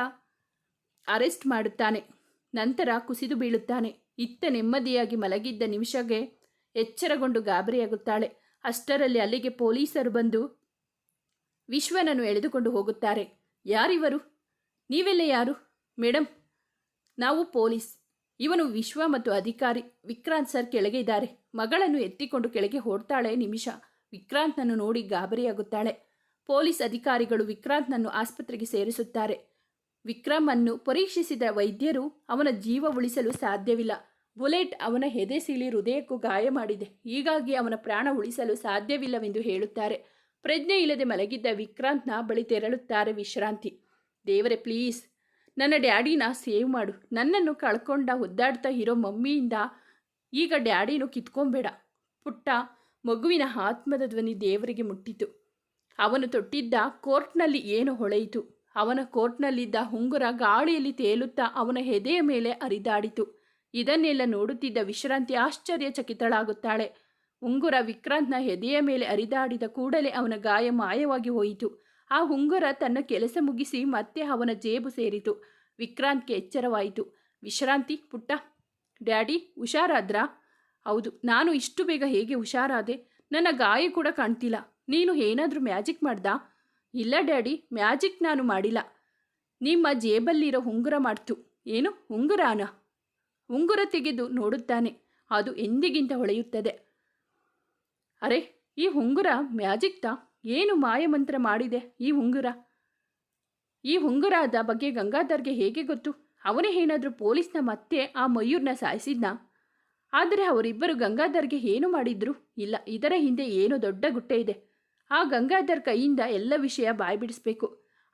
Speaker 1: ಅರೆಸ್ಟ್ ಮಾಡುತ್ತಾನೆ. ನಂತರ ಕುಸಿದು ಬೀಳುತ್ತಾನೆ. ಇತ್ತ ನೆಮ್ಮದಿಯಾಗಿ ಮಲಗಿದ್ದ ನಿಮಿಷಗೆ ಎಚ್ಚರಗೊಂಡು ಗಾಬರಿಯಾಗುತ್ತಾಳೆ. ಅಷ್ಟರಲ್ಲಿ ಅಲ್ಲಿಗೆ ಪೊಲೀಸರು ಬಂದು ವಿಶ್ವನನ್ನು ಎಳೆದುಕೊಂಡು ಹೋಗುತ್ತಾರೆ. ಯಾರಿವರು? ನೀವೆಲ್ಲ ಯಾರು? ಮೇಡಮ್ ನಾವು ಪೊಲೀಸ್. ಇವನು ವಿಶ್ವ ಮತ್ತು ಅಧಿಕಾರಿ. ವಿಕ್ರಾಂತ್ ಸರ್ ಕೆಳಗೆ ಇದ್ದಾರೆ. ಮಗಳನ್ನು ಎತ್ತಿಕೊಂಡು ಕೆಳಗೆ ಓಡ್ತಾಳೆ ನಿಮಿಷ. ವಿಕ್ರಾಂತ್ನನ್ನು ನೋಡಿ ಗಾಬರಿಯಾಗುತ್ತಾಳೆ. ಪೊಲೀಸ್ ಅಧಿಕಾರಿಗಳು ವಿಕ್ರಾಂತ್ನನ್ನು ಆಸ್ಪತ್ರೆಗೆ ಸೇರಿಸುತ್ತಾರೆ. ವಿಕ್ರಮನ್ನು ಪರೀಕ್ಷಿಸಿದ ವೈದ್ಯರು ಅವನ ಜೀವ ಉಳಿಸಲು ಸಾಧ್ಯವಿಲ್ಲ. ಬುಲೆಟ್ ಅವನ ಹೆದೆ ಸೀಳಿ ಹೃದಯಕ್ಕೂ ಗಾಯ ಮಾಡಿದೆ. ಹೀಗಾಗಿ ಅವನ ಪ್ರಾಣ ಉಳಿಸಲು ಸಾಧ್ಯವಿಲ್ಲವೆಂದು ಹೇಳುತ್ತಾರೆ. ಪ್ರಜ್ಞೆ ಇಲ್ಲದೆ ಮಲಗಿದ್ದ ವಿಕ್ರಾಂತ್ನ ಬಳಿ ತೆರಳುತ್ತಾರೆ ವಿಶ್ರಾಂತಿ. ದೇವರೇ, ಪ್ಲೀಸ್. ನನ್ನ ಡ್ಯಾಡಿನ ಸೇವ್ ಮಾಡು. ನನ್ನನ್ನು ಕಳ್ಕೊಂಡ ಒದ್ದಾಡ್ತಾ ಇರೋ ಮಮ್ಮಿಯಿಂದ ಈಗ ಡ್ಯಾಡಿನೂ ಕಿತ್ಕೊಂಬೇಡ. ಪುಟ್ಟ ಮಗುವಿನ ಆತ್ಮದ ಧ್ವನಿ ದೇವರಿಗೆ ಮುಟ್ಟಿತು. ಅವನು ತೊಟ್ಟಿದ್ದ ಕೋರ್ಟ್ನಲ್ಲಿ ಏನು ಹೊಳೆಯಿತು? ಅವನ ಕೋರ್ಟ್ನಲ್ಲಿದ್ದ ಹುಂಗುರ ಗಾಳಿಯಲ್ಲಿ ತೇಲುತ್ತಾ ಅವನ ಹೆದೆಯ ಮೇಲೆ ಹರಿದಾಡಿತು. ಇದನ್ನೆಲ್ಲ ನೋಡುತ್ತಿದ್ದ ವಿಶ್ರಾಂತಿ ಆಶ್ಚರ್ಯಚಕಿತಳಾಗುತ್ತಾಳೆ. ಉಂಗುರ ವಿಕ್ರಾಂತ್ನ ಹೆದೆಯ ಮೇಲೆ ಅರಿದಾಡಿದ ಕೂಡಲೇ ಅವನ ಗಾಯ ಮಾಯವಾಗಿ ಹೋಯಿತು. ಆ ಉಂಗುರ ತನ್ನ ಕೆಲಸ ಮುಗಿಸಿ ಮತ್ತೆ ಅವನ ಜೇಬು ಸೇರಿತು. ವಿಕ್ರಾಂತ್ಗೆ ಎಚ್ಚರವಾಯಿತು. ವಿಶ್ರಾಂತಿ, ಪುಟ್ಟ. ಡ್ಯಾಡಿ, ಹುಷಾರಾದ್ರಾ? ಹೌದು, ನಾನು ಇಷ್ಟು ಬೇಗ ಹೇಗೆ ಹುಷಾರಾದೆ? ನನ್ನ ಗಾಯ ಕೂಡ ಕಾಣ್ತಿಲ್ಲ. ನೀನು ಏನಾದರೂ ಮ್ಯಾಜಿಕ್ ಮಾಡ್ದಾ? ಇಲ್ಲ ಡ್ಯಾಡಿ, ಮ್ಯಾಜಿಕ್ ನಾನು ಮಾಡಿಲ್ಲ. ನಿಮ್ಮ ಜೇಬಲ್ಲಿರೋ ಉಂಗುರ ಮಾಡ್ತು. ಏನು? ಉಂಗುರಾನ? ಉಂಗುರ ತೆಗೆದು ನೋಡುತ್ತಾನೆ. ಅದು ಎಂದಿಗಿಂತ ಹೊಳೆಯುತ್ತದೆ. ಅರೆ, ಈ ಉಂಗುರ ಮ್ಯಾಜಿಕ್ತಾ? ಏನು ಮಾಯಮಂತ್ರ ಮಾಡಿದೆ ಈ ಉಂಗುರ? ಈ ಉಂಗುರದ ಬಗ್ಗೆ ಗಂಗಾಧರ್ಗೆ ಹೇಗೆ ಗೊತ್ತು? ಅವನೇ ಏನಾದರೂ ಪೊಲೀಸ್ನ ಮತ್ತೆ ಆ ಮಯೂರ್ನ ಸಾಯಿಸಿದ್ನ? ಆದರೆ ಅವರಿಬ್ಬರು ಗಂಗಾಧರ್ಗೆ ಏನು ಮಾಡಿದ್ರು? ಇಲ್ಲ, ಇದರ ಹಿಂದೆ ಏನೋ ದೊಡ್ಡ ಗುಟ್ಟೆ ಇದೆ. ಆ ಗಂಗಾಧರ್ ಕೈಯಿಂದ ಎಲ್ಲ ವಿಷಯ ಬಾಯ್ಬಿಡಿಸ್ಬೇಕು.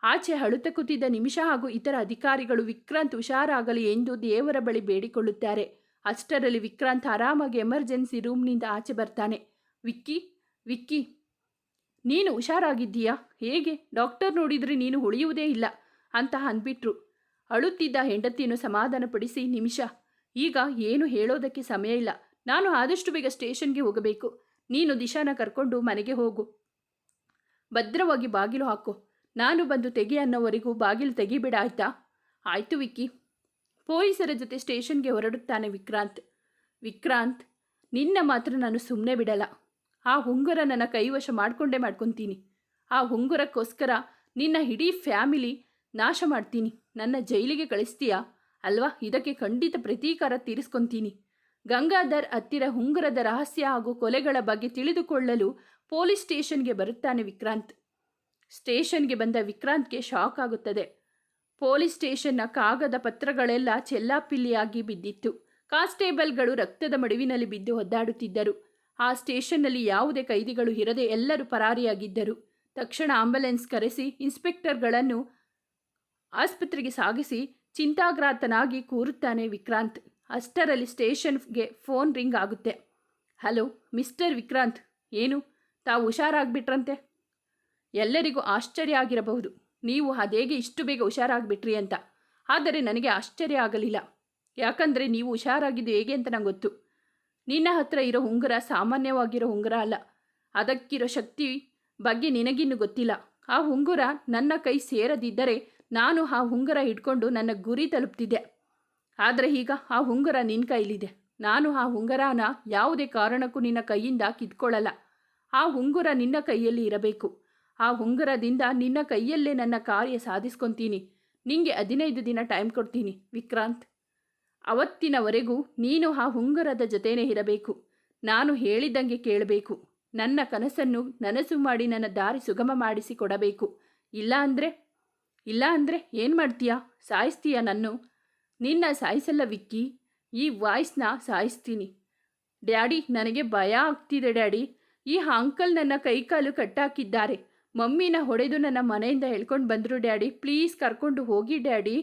Speaker 1: ಆಚೆ ಹಳುತ ಕೂತಿದ್ದ ನಿಮಿಷ ಹಾಗೂ ಇತರ ಅಧಿಕಾರಿಗಳು ವಿಕ್ರಾಂತ್ ಹುಷಾರಾಗಲಿ ಎಂದು ದೇವರ ಬಳಿ ಬೇಡಿಕೊಳ್ಳುತ್ತಾರೆ. ಅಷ್ಟರಲ್ಲಿ ವಿಕ್ರಾಂತ್ ಆರಾಮಾಗಿ ಎಮರ್ಜೆನ್ಸಿ ರೂಮ್ನಿಂದ ಆಚೆ ಬರ್ತಾನೆ. ವಿಕ್ಕಿ ವಿಕ್ಕಿ, ನೀನು ಹುಷಾರಾಗಿದ್ದೀಯಾ? ಹೇಗೆ? ಡಾಕ್ಟರ್ ನೋಡಿದರೆ ನೀನು ಉಳಿಯುವುದೇ ಇಲ್ಲ, ಅಂತ ಅಂದ್ಬಿಟ್ರು. ಅಳುತ್ತಿದ್ದ ಹೆಂಡತಿಯನ್ನು ಸಮಾಧಾನಪಡಿಸಿ, ನಿಮಿಷ, ಈಗ ಏನು ಹೇಳೋದಕ್ಕೆ ಸಮಯ ಇಲ್ಲ. ನಾನು ಆದಷ್ಟು ಬೇಗ ಸ್ಟೇಷನ್ಗೆ ಹೋಗಬೇಕು. ನೀನು ದಿಶಾನ ಕರ್ಕೊಂಡು ಮನೆಗೆ ಹೋಗು. ಭದ್ರವಾಗಿ ಬಾಗಿಲು ಹಾಕು. ನಾನು ಬಂದು ತೆಗೆ ಅನ್ನೋವರೆಗೂ ಬಾಗಿಲು ತೆಗಿಬೇಡ, ಆಯ್ತಾ? ಆಯ್ತು ವಿಕ್ಕಿ. ಪೊಲೀಸರ ಜೊತೆ ಸ್ಟೇಷನ್ಗೆ ಹೊರಡುತ್ತಾನೆ ವಿಕ್ರಾಂತ್. ವಿಕ್ರಾಂತ್, ನಿನ್ನ ಮಾತ್ರ ನಾನು ಸುಮ್ಮನೆ ಬಿಡಲ್ಲ. ಆ ಉಂಗುರ ನನ್ನ ಕೈವಶ ಮಾಡಿಕೊಂಡೇ ಮಾಡ್ಕೊತೀನಿ. ಆ ಉಂಗುರಕ್ಕೋಸ್ಕರ ನಿನ್ನ ಇಡೀ ಫ್ಯಾಮಿಲಿ ನಾಶ ಮಾಡ್ತೀನಿ. ನನ್ನ ಜೈಲಿಗೆ ಕಳಿಸ್ತೀಯಾ? ಅಲ್ವಾ? ಇದಕ್ಕೆ ಖಂಡಿತ ಪ್ರತೀಕಾರ ತೀರಿಸ್ಕೊಂತೀನಿ. ಗಂಗಾಧರ್ ಹತ್ತಿರ ಉಂಗುರದ ರಹಸ್ಯ ಹಾಗೂ ಕೊಲೆಗಳ ಬಗ್ಗೆ ತಿಳಿದುಕೊಳ್ಳಲು ಪೊಲೀಸ್ ಸ್ಟೇಷನ್ಗೆ ಬರುತ್ತಾನೆ ವಿಕ್ರಾಂತ್. ಸ್ಟೇಷನ್ಗೆ ಬಂದ ವಿಕ್ರಾಂತ್ಗೆ ಶಾಕ್ ಆಗುತ್ತದೆ. ಪೊಲೀಸ್ ಸ್ಟೇಷನ್ನ ಕಾಗದ ಪತ್ರಗಳೆಲ್ಲ ಚೆಲ್ಲಾಪಿಲ್ಲಿಯಾಗಿ ಬಿದ್ದಿತ್ತು. ಕಾನ್ಸ್ಟೇಬಲ್ಗಳು ರಕ್ತದ ಮಡುವಿನಲ್ಲಿ ಬಿದ್ದು ಒದ್ದಾಡುತ್ತಿದ್ದರು. ಆ ಸ್ಟೇಷನ್ನಲ್ಲಿ ಯಾವುದೇ ಕೈದಿಗಳು ಇರದೆ ಎಲ್ಲರೂ ಪರಾರಿಯಾಗಿದ್ದರು. ತಕ್ಷಣ ಆಂಬುಲೆನ್ಸ್ ಕರೆಸಿ ಇನ್ಸ್ಪೆಕ್ಟರ್ಗಳನ್ನು ಆಸ್ಪತ್ರೆಗೆ ಸಾಗಿಸಿ ಚಿಂತಾಗ್ರಾತನಾಗಿ ಕೂರುತ್ತಾನೆ ವಿಕ್ರಾಂತ್. ಅಷ್ಟರಲ್ಲಿ ಸ್ಟೇಷನ್ಗೆ ಫೋನ್ ರಿಂಗ್ ಆಗುತ್ತೆ. Hello, mister Vikrant. ಏನು? ತಾವು ಹುಷಾರಾಗ್ಬಿಟ್ರಂತೆ? ಎಲ್ಲರಿಗೂ ಆಶ್ಚರ್ಯ ಆಗಿರಬಹುದು. ನೀವು ಅದೇಗೆ ಇಷ್ಟು ಬೇಗ ಹುಷಾರಾಗ್ಬಿಟ್ರಿ ಅಂತ. ಆದರೆ ನನಗೆ ಆಶ್ಚರ್ಯ ಆಗಲಿಲ್ಲ. ಯಾಕಂದರೆ ನೀವು ಹುಷಾರಾಗಿದ್ದು ಹೇಗೆ ಅಂತ ನಂಗೆ ಗೊತ್ತು. ನಿನ್ನ ಹತ್ರ ಇರೋ ಉಂಗುರ ಸಾಮಾನ್ಯವಾಗಿರೋ ಉಂಗುರ ಅಲ್ಲ. ಅದಕ್ಕಿರೋ ಶಕ್ತಿ ಬಗ್ಗೆ ನಿನಗಿನ್ನೂ ಗೊತ್ತಿಲ್ಲ. ಆ ಉಂಗುರ ನನ್ನ ಕೈ ಸೇರದಿದ್ದರೆ ನಾನು ಆ ಉಂಗುರ ಇಟ್ಕೊಂಡು ನನ್ನ ಗುರಿ ತಲುಪ್ತಿದ್ದೆ. ಆದರೆ ಈಗ ಆ ಉಂಗುರ ನಿನ್ನ ಕೈಲಿದೆ. ನಾನು ಆ ಉಂಗುರನ ಯಾವುದೇ ಕಾರಣಕ್ಕೂ ನಿನ್ನ ಕೈಯಿಂದ ಕಿತ್ಕೊಳ್ಳಲ್ಲ. ಆ ಉಂಗುರ ನಿನ್ನ ಕೈಯಲ್ಲಿ ಇರಬೇಕು. ಆ ಉಂಗುರದಿಂದ ನಿನ್ನ ಕೈಯಲ್ಲೇ ನನ್ನ ಕಾರ್ಯ ಸಾಧಿಸ್ಕೊತೀನಿ. ನಿಂಗೆ ಹದಿನೈದು ದಿನ ಟೈಮ್ ಕೊಡ್ತೀನಿ, ವಿಕ್ರಾಂತ್. ಅವತ್ತಿನವರೆಗೂ ನೀನು ಆ ಉಂಗುರದ ಜೊತೆನೇ ಇರಬೇಕು. ನಾನು ಹೇಳಿದಂಗೆ ಕೇಳಬೇಕು. ನನ್ನ ಕನಸನ್ನು ನನಸು ಮಾಡಿ ನನ್ನ ದಾರಿ ಸುಗಮ ಮಾಡಿಸಿ ಕೊಡಬೇಕು ಇಲ್ಲ ಅಂದರೆ ಇಲ್ಲ ಅಂದರೆ ಏನು ಮಾಡ್ತೀಯಾ? ಸಾಯಿಸ್ತೀಯಾ ನಾನು ನಿನ್ನ ಸಾಯಿಸಲ್ಲ ವಿಕ್ಕಿ. ಈ ವಾಯ್ಸ್ನ ಸಾಯಿಸ್ತೀನಿ. ಡ್ಯಾಡಿ, ನನಗೆ ಭಯ ಆಗ್ತಿದೆ ಡ್ಯಾಡಿ. ಈ ಅಂಕಲ್ ನನ್ನ ಕೈಕಾಲು ಕಟ್ಟಾಕಿದ್ದಾರೆ. ಮಮ್ಮಿನ ಹೊಡೆದು ನನ್ನ ಮನೆಯಿಂದ ಹೇಳ್ಕೊಂಡು ಬಂದರು ಡ್ಯಾಡಿ. ಪ್ಲೀಸ್ ಕರ್ಕೊಂಡು ಹೋಗಿ ಡ್ಯಾಡಿ.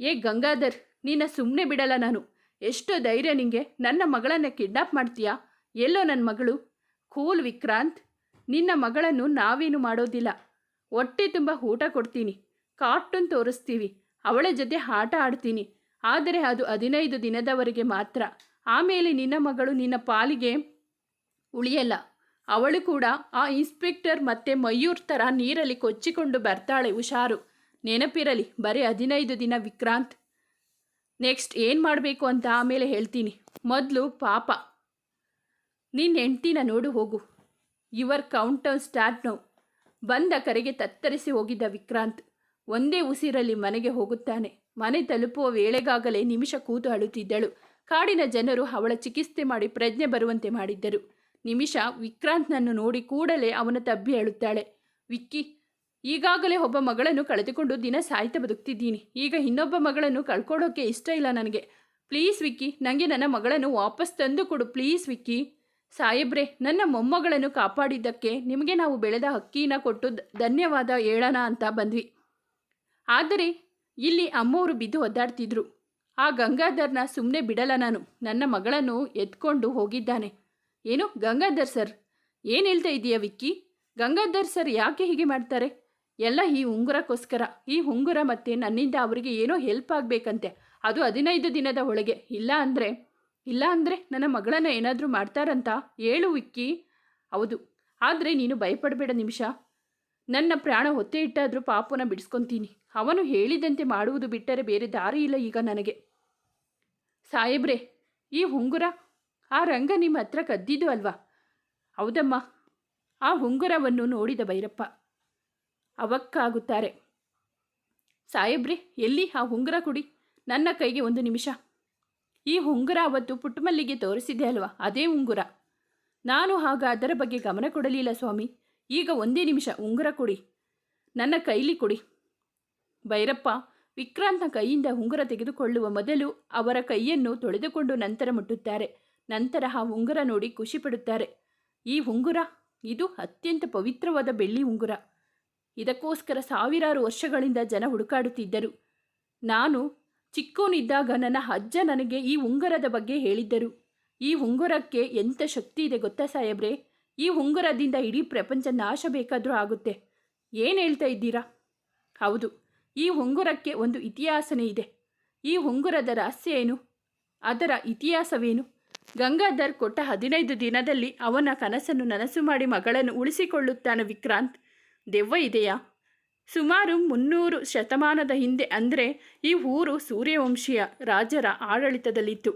Speaker 1: ಏ ಗಂಗಾಧರ್ ನಿನ್ನ ಸುಮ್ಮನೆ ಬಿಡಲ್ಲ ನಾನು. ಎಷ್ಟು ಧೈರ್ಯ ನಿಂಗೆ. ನನ್ನ ಮಗಳನ್ನು ಕಿಡ್ನಾಪ್ ಮಾಡ್ತೀಯಾ? ಎಲ್ಲೋ ನನ್ನ ಮಗಳು? ಕೂಲ್ ವಿಕ್ರಾಂತ್, ನಿನ್ನ ಮಗಳನ್ನು ನಾವೇನು ಮಾಡೋದಿಲ್ಲ. ಹೊಟ್ಟೆ ತುಂಬ ಊಟ ಕೊಡ್ತೀನಿ. ಕಾರ್ಟೂನ್ ತೋರಿಸ್ತೀವಿ. ಅವಳ ಜೊತೆ ಆಟ ಆಡ್ತೀನಿ. ಆದರೆ ಅದು ಹದಿನೈದು ದಿನದವರೆಗೆ ಮಾತ್ರ. ಆಮೇಲೆ ನಿನ್ನ ಮಗಳು ನಿನ್ನ ಪಾಲಿಗೆ ಉಳಿಯಲ್ಲ. ಅವಳು ಕೂಡ ಆ ಇನ್ಸ್ಪೆಕ್ಟರ್ ಮತ್ತೆ ಮಯೂರ್ ಥರ ನೀರಲ್ಲಿ ಕೊಚ್ಚಿಕೊಂಡು ಬರ್ತಾಳೆ ಹುಷಾರು. ನೆನಪಿರಲಿ, ಬರೀ ಹದಿನೈದು ದಿನ ವಿಕ್ರಾಂತ್. ನೆಕ್ಸ್ಟ್ ಏನು ಮಾಡಬೇಕು ಅಂತ ಆಮೇಲೆ ಹೇಳ್ತೀನಿ. ಮೊದಲು ಪಾಪ. ನಿನ್ನ ಹೆಂಡ್ತಿನ ನೋಡು, ಹೋಗು. Your countdown start now. ಬಂದ ಕರೆಗೆ ತತ್ತರಿಸಿ ಹೋಗಿದ್ದ ವಿಕ್ರಾಂತ್. ಒಂದೇ ಉಸಿರಲ್ಲಿ ಮನೆಗೆ ಹೋಗುತ್ತಾನೆ. ಮನೆ ತಲುಪುವ ವೇಳೆಗಾಗಲೇ ನಿಮಿಷ ಕೂತು ಅಳುತ್ತಿದ್ದಳು. ಕಾಡಿನ ಜನರು ಅವಳ ಚಿಕಿತ್ಸೆ ಮಾಡಿ ಪ್ರಜ್ಞೆ ಬರುವಂತೆ ಮಾಡಿದ್ದರು. ನಿಮಿಷ ವಿಕ್ರಾಂತ್ನನ್ನು ನೋಡಿ ಕೂಡಲೇ ಅವನ ತಬ್ಬಿ ಅಳುತ್ತಾಳೆ. ವಿಕ್ಕಿ, ಈಗಾಗಲೇ ಒಬ್ಬ ಮಗಳನ್ನು ಕಳೆದುಕೊಂಡು ದಿನ ಸಾಯ್ತಾ ಬದುಕ್ತಿದ್ದೀನಿ. ಈಗ ಇನ್ನೊಬ್ಬ ಮಗಳನ್ನು ಕಳ್ಕೊಳ್ಳೋಕೆ ಇಷ್ಟ ಇಲ್ಲ ನನಗೆ. ಪ್ಲೀಸ್ ವಿಕ್ಕಿ ನನಗೆ ನನ್ನ ಮಗಳನ್ನು ವಾಪಸ್ ತಂದು ಕೊಡು. ಪ್ಲೀಸ್ ವಿಕ್ಕಿ. ಸಾಹೇಬ್ರೆ, ನನ್ನ ಮೊಮ್ಮಗಳನ್ನು ಕಾಪಾಡಿದ್ದಕ್ಕೆ ನಿಮಗೆ ನಾವು ಬೆಳೆದ ಹಕ್ಕಿನ ಕೊಟ್ಟು ಧನ್ಯವಾದ ಹೇಳೋಣ ಅಂತ ಬಂದ್ವಿ. ಆದರೆ ಇಲ್ಲಿ ಅಮ್ಮವರು ಬಿದ್ದು ಒದ್ದಾಡ್ತಿದ್ರು. ಆ ಗಂಗಾಧರ್ನ ಸುಮ್ಮನೆ ಬಿಡಲ್ಲ ನಾನು. ನನ್ನ ಮಗಳನ್ನು ಎತ್ಕೊಂಡು ಹೋಗಿದ್ದಾನೆ. ಏನು ಗಂಗಾಧರ್ ಸರ್? ಏನು ಹೇಳ್ತಾ ಇದೀಯ ವಿಕ್ಕಿ? ಗಂಗಾಧರ್ ಸರ್ ಯಾಕೆ ಹೀಗೆ ಮಾಡ್ತಾರೆ? ಎಲ್ಲ ಈ ಉಂಗುರಕ್ಕೋಸ್ಕರ. ಈ ಉಂಗುರ ಮತ್ತೆ ನನ್ನಿಂದ ಅವರಿಗೆ ಏನೋ ಹೆಲ್ಪ್ ಆಗಬೇಕಂತೆ. ಅದು ಹದಿನೈದು ದಿನದ ಒಳಗೆ. ಇಲ್ಲ ಅಂದರೆ ಇಲ್ಲ ಅಂದರೆ ನನ್ನ ಮಗಳನ್ನು ಏನಾದರೂ ಮಾಡ್ತಾರಂತ? ಹೇಳು ವಿಕ್ಕಿ. ಹೌದು. ಆದರೆ ನೀನು ಭಯಪಡಬೇಡ ನಿಮಿಷ. ನನ್ನ ಪ್ರಾಣ ಹೊತ್ತೆ ಇಟ್ಟಾದರೂ ಪಾಪನ ಬಿಡಿಸ್ಕೊತೀನಿ. ಅವನು ಹೇಳಿದಂತೆ ಮಾಡುವುದು ಬಿಟ್ಟರೆ ಬೇರೆ ದಾರಿ ಇಲ್ಲ ಈಗ ನನಗೆ. ಸಾಹೇಬ್ರೆ, ಈ ಉಂಗುರ ಆ ರಂಗ ನಿಮ್ಮ ಹತ್ರ ಕದ್ದಿದ್ದು ಅಲ್ವಾ? ಹೌದಮ್ಮ, ಆ ಉಂಗುರವನ್ನು ನೋಡಿದ ಭೈರಪ್ಪ ಅವಕ್ಕಾಗುತ್ತಾರೆ. ಸಾಹೇಬ್ರೆ, ಎಲ್ಲಿ ಆ ಉಂಗುರ ಕೊಡಿ? ನನ್ನ ಕೈಗೆ ಒಂದು ನಿಮಿಷ. ಈ ಉಂಗುರ ಅವತ್ತು ಪುಟ್ಟಮಲ್ಲಿಗೆ ತೋರಿಸಿದೆ ಅಲ್ವಾ? ಅದೇ ಉಂಗುರ ನಾನು ಹಾಗ ಅದರ ಬಗ್ಗೆ ಗಮನ ಕೊಡಲಿಲ್ಲ ಸ್ವಾಮಿ. ಈಗ ಒಂದೇ ನಿಮಿಷ ಉಂಗುರ ಕೊಡಿ. ನನ್ನ ಕೈಲಿ ಕೊಡಿ. ಭೈರಪ್ಪ, ವಿಕ್ರಾಂತ್ನ ಕೈಯಿಂದ ಉಂಗುರ ತೆಗೆದುಕೊಳ್ಳುವ ಮೊದಲು ಅವರ ಕೈಯನ್ನು ತೊಳೆದುಕೊಂಡು ನಂತರ ಮುಟ್ಟುತ್ತಾರೆ. ನಂತರ ಆ ಉಂಗುರ ನೋಡಿ ಖುಷಿಪಡುತ್ತಾರೆ ಈ ಉಂಗುರ, ಇದು ಅತ್ಯಂತ ಪವಿತ್ರವಾದ ಬೆಳ್ಳಿ ಉಂಗುರ. ಇದಕ್ಕೋಸ್ಕರ ಸಾವಿರಾರು ವರ್ಷಗಳಿಂದ ಜನ ಹುಡುಕಾಡುತ್ತಿದ್ದರು. ನಾನು ಚಿಕ್ಕವನಿದ್ದಾಗ ನನ್ನ ಅಜ್ಜ ನನಗೆ ಈ ಉಂಗುರದ ಬಗ್ಗೆ ಹೇಳಿದ್ದರು. ಈ ಉಂಗುರಕ್ಕೆ ಎಂಥ ಶಕ್ತಿ ಇದೆ ಗೊತ್ತಾ ಸಾಹೇಬ್ರೆ? ಈ ಉಂಗುರದಿಂದ ಇಡೀ ಪ್ರಪಂಚ ನಾಶ ಬೇಕಾದರೂ ಆಗುತ್ತೆ. ಏನು ಹೇಳ್ತಾ ಇದ್ದೀರಾ? ಹೌದು, ಈ ಉಂಗುರಕ್ಕೆ ಒಂದು ಇತಿಹಾಸನೇ ಇದೆ. ಈ ಉಂಗುರದ ರಹಸ್ಯ ಏನು? ಅದರ ಇತಿಹಾಸವೇನು? ಗಂಗಾಧರ್ ಕೊಟ್ಟ ಹದಿನೈದು ದಿನದಲ್ಲಿ ಅವನ ಕನಸನ್ನು ನನಸು ಮಾಡಿ ಮಗಳನ್ನು ಉಳಿಸಿಕೊಳ್ಳುತ್ತಾನೆ ವಿಕ್ರಾಂತ್. ದೆವ್ವ ಇದೆಯಾ? ಸುಮಾರು ಮುನ್ನೂರು ಶತಮಾನದ ಹಿಂದೆ ಅಂದರೆ ಈ ಊರು ಸೂರ್ಯವಂಶೀಯ ರಾಜರ ಆಡಳಿತದಲ್ಲಿತ್ತು.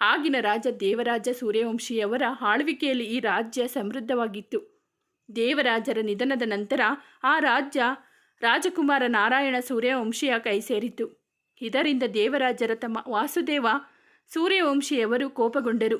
Speaker 1: ಆಗಿನ ರಾಜ ದೇವರಾಜ ಸೂರ್ಯವಂಶಿಯವರ ಆಳ್ವಿಕೆಯಲ್ಲಿ ಈ ರಾಜ್ಯ ಸಮೃದ್ಧವಾಗಿತ್ತು. ದೇವರಾಜರ ನಿಧನದ ನಂತರ ಆ ರಾಜ್ಯ ರಾಜಕುಮಾರ ನಾರಾಯಣ ಸೂರ್ಯವಂಶಿಯ ಕೈ ಸೇರಿತು ಇದರಿಂದ ದೇವರಾಜರ ತಮ್ಮ ವಾಸುದೇವ ಸೂರ್ಯವಂಶಿಯವರು ಕೋಪಗೊಂಡರು.